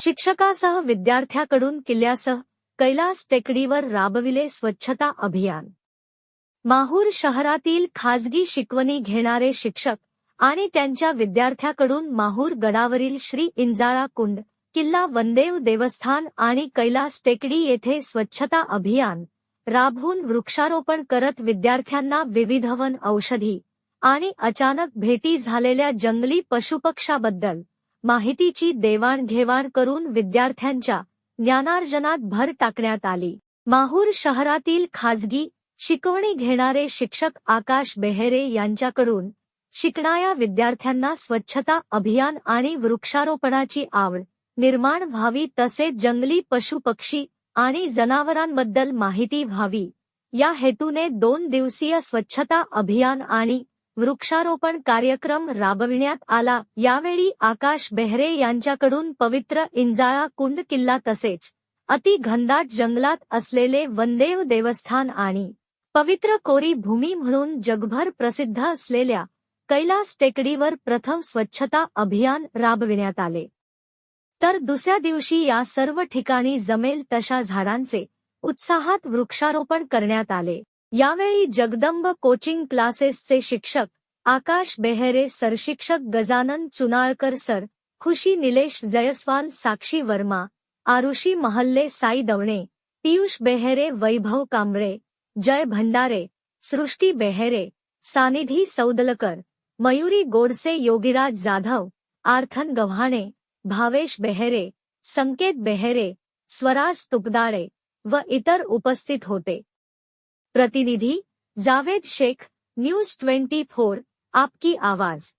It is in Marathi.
शिक्षकासह विद्यार्थ्याकडून किल्ल्यासह कैलास टेकडीवर राबविले स्वच्छता अभियान. माहूर शहरातील खाजगी शिकवणी घेणारे शिक्षक आणि त्यांच्या विद्यार्थ्याकडून माहूर गडावरील श्री इंजाळा कुंड किल्ला वनदेव देवस्थान आणि कैलास टेकडी येथे स्वच्छता अभियान राबवून वृक्षारोपण करत विद्यार्थ्यांना विविध वन औषधी आणि अचानक भेटी झालेल्या जंगली पशुपक्षाबद्दल माहितीची देवाणघेवाण करून विद्यार्थ्यांच्या ज्ञानार्जनात भर टाकण्यात आली. माहूर शहरातील खाजगी शिकवणी घेणारे शिक्षक आकाश बेहेरे यांच्याकडून शिकणाऱ्या विद्यार्थ्यांना स्वच्छता अभियान आणि वृक्षारोपणाची आवड निर्माण व्हावी तसेच जंगली पशुपक्षी आणि जनावरांबद्दल माहिती व्हावी. या हेतूने दोन दिवसीय स्वच्छता अभियान आणि वृक्षारोपण कार्यक्रम राबविण्यात आला. यावेळी आकाश बेहरे यांच्याकडून पवित्र इंजाळा कुंड किल्ला तसेच अति घनदाट जंगलात असलेले वनदेव देवस्थान आणि पवित्र कोरी भूमी म्हणून जगभर प्रसिद्ध असलेल्या कैलास टेकडीवर प्रथम स्वच्छता अभियान राबविण्यात आले. तर दुसऱ्या दिवशी या सर्व ठिकाणी जमेल तशा झाडांचे उत्साहात वृक्षारोपण करण्यात आले. यावेळी जगदंब कोचिंग क्लासेसचे शिक्षक आकाश बेहेरे सरशिक्षक गजानन चुनाळकर सर खुशी निलेश जयस्वाल साक्षी वर्मा आरुषी महल्ले साई दवणे पियुष बेहेरे वैभव कांबळे जय भंडारे सृष्टी बेहेरे सानिधी सौदलकर मयुरी गोडसे योगीराज जाधव आर्थन गव्हाणे भावेश बेहेरे संकेत बेहेरे स्वराज तुपदाळे व इतर उपस्थित होते. प्रतिनिधी Javed Shaikh news twenty four. आपकी आवाज।